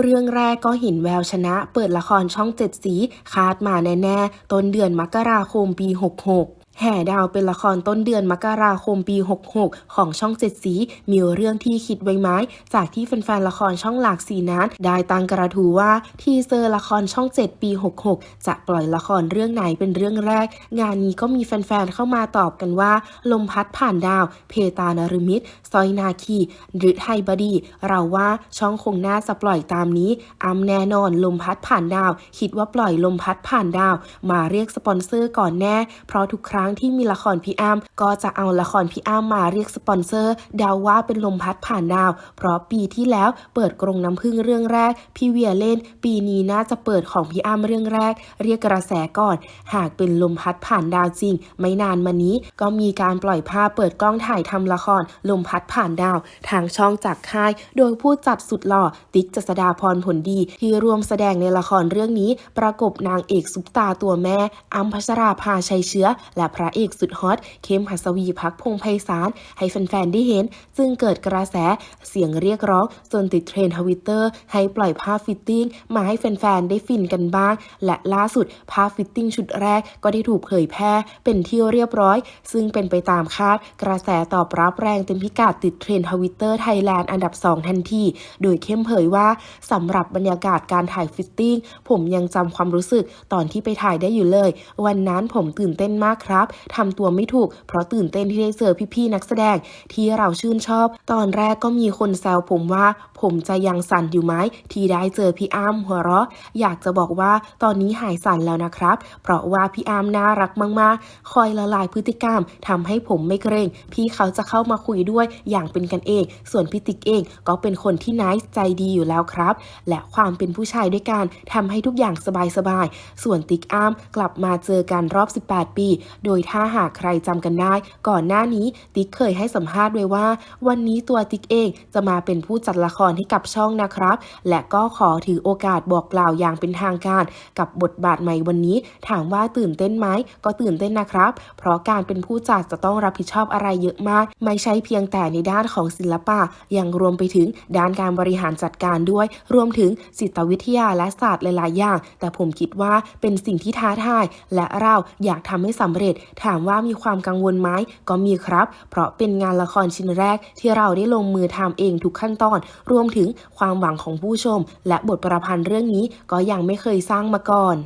เรื่องแรกก็เห็นแววชนะ เปิดละครช่องเจ็ดสี คาดมาแน่ ๆ ต้นเดือนมกราคมปี 66 แห่ดาวเป็นละครต้นเดือนมกราคมปี 66 ของช่องเจ็ดสี มีเรื่องที่คิดไว้ไหมจากที่แฟนๆละครช่องหลากสีนั้น ได้ตั้งกระทูว่า ทีเซอร์ละครช่อง 7 ปี 66 จะปล่อยละครเรื่องไหนเป็นเรื่องแรก งานนี้ก็มีแฟนๆเข้ามาตอบกันว่า ลมพัดผ่านดาว เพตานรมิตรซอยนาคีหรือไทบดี เราว่าช่องคงน่าจะปล่อยตามนี้อำแน่นอนลมพัดผ่านดาว คิดว่าปล่อยลมพัดผ่านดาว มาเรียกสปอนเซอร์ก่อนแน่ เพราะทุกครั้งที่มีละครพี่อ้ำก็จะเอาละครพี่อ้ำมาเรียกสปอนเซอร์เดาว่าเป็นลมพัดผ่านดาว เพราะปีที่แล้วเปิดกรงน้ำพึ่งเรื่องแรก พี่เวียเล่น ปีนี้น่าจะเปิดของพี่อ้ำเรื่องแรก เรียกกระแสก่อน หากเป็นลมพัดผ่านดาวจริง ไม่นานมานี้ก็มีการปล่อยภาพเปิดกล้องถ่ายทำละคร ลมพัดผ่านดาว ทางช่องจากค่าย โดยผู้จัดสุดหล่อ ติ๊กเจษดาพรผลดี ที่ร่วมแสดงในละครเรื่องนี้ ประกบนางเอกซุปตาตัวแม่อัมพัชราภาชัยเชื้อ และพระเอกสุดฮอตเข้มหัสวีพักพงไพศาลให้แฟนๆได้เห็น จึงเกิดกระแสเสียงเรียกร้องจนติดเทรนด์ทวิตเตอร์ให้ปล่อยภาพฟิตติ้งมาให้แฟนๆได้ฟินกันบ้าง และล่าสุดภาพฟิตติ้งชุดแรกก็ได้ถูกเผยแพร่เป็นที่เรียบร้อย ซึ่งเป็นไปตามคาดกระแสตอบรับแรงเต็มพิกัดติดเทรนด์ทวิตเตอร์ไทยแลนด์อันดับ 2 ทันที โดยเข้มเผยว่าสำหรับบรรยากาศการถ่ายฟิตติ้งผมยังจำความรู้สึกตอนที่ไปถ่ายได้อยู่เลย วันนั้นผมตื่นเต้นมากครับทำตัวไม่ถูก เพราะตื่นเต้นที่ได้เจอพี่ๆนักแสดง ที่เราชื่นชอบ ตอนแรกก็มีคนแซวผมว่า ผมจะยังสั่นอยู่ไหมที่ได้เจอพี่อ้ำหัวเราะ อยากจะบอกว่าตอนนี้หายสั่นแล้วนะครับ เพราะว่าพี่อ้ำน่ารักมากๆ คอยละลายพฤติกรรมทำให้ผมไม่เกรง พี่เขาจะเข้ามาคุยด้วยอย่างเป็นกันเอง ส่วนพี่ติ๊กเองก็เป็นคนที่น่าใจดีอยู่แล้วครับ และความเป็นผู้ชายด้วยกันทำให้ทุกอย่างสบายๆส่วนติ๊กอ้ำกลับมาเจอกันรอบ 18 ปี โดยถ้าหากใครจำกันได้ ก่อนหน้านี้ติ๊กเคยให้สัมภาษณ์ไว้ว่า วันนี้ตัวติ๊กเองจะมาเป็นผู้จัดละครให้กับช่องนะครับ และก็ขอถือโอกาสบอกกล่าวอย่างเป็นทางการ กับบทบาทใหม่วันนี้ ถามว่าตื่นเต้นไหมก็ตื่นเต้นนะครับ เพราะการเป็นผู้จัดจะต้องรับผิดชอบอะไรเยอะมาก ไม่ใช่เพียงแต่ในด้านของศิลปะยังรวมไปถึงด้านการบริหารจัดการด้วย รวมถึงจิตวิทยาและศาสตร์หลายๆอย่าง แต่ผมคิดว่าเป็นสิ่งที่ท้าทาย และเราอยากทำให้สำเร็จถามว่ามีความกังวลไหมก็มีครับ เพราะเป็นงานละครชิ้นแรกที่เราได้ลงมือทำเองทุกขั้นตอน รวมถึงความหวังของผู้ชม และบทประพันธ์เรื่องนี้ก็ยังไม่เคยสร้างมาก่อน